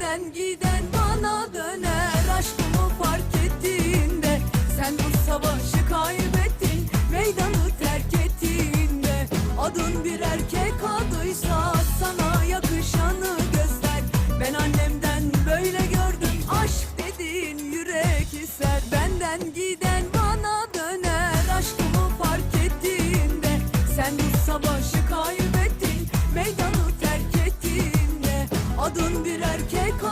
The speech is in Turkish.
Benden giden bana döner aşkımı fark ettiğinde Sen bu savaşı kaybettin meydanı terk ettiğinde Adın bir erkek adıysa sana yakışanı göster. Ben annemden böyle gördüm aşk dediğin yürek ister. Benden giden bana döner aşkımı fark ettiğinde Sen bu savaşı kaybettin meydanı terk ettiğinde Adın bir erkek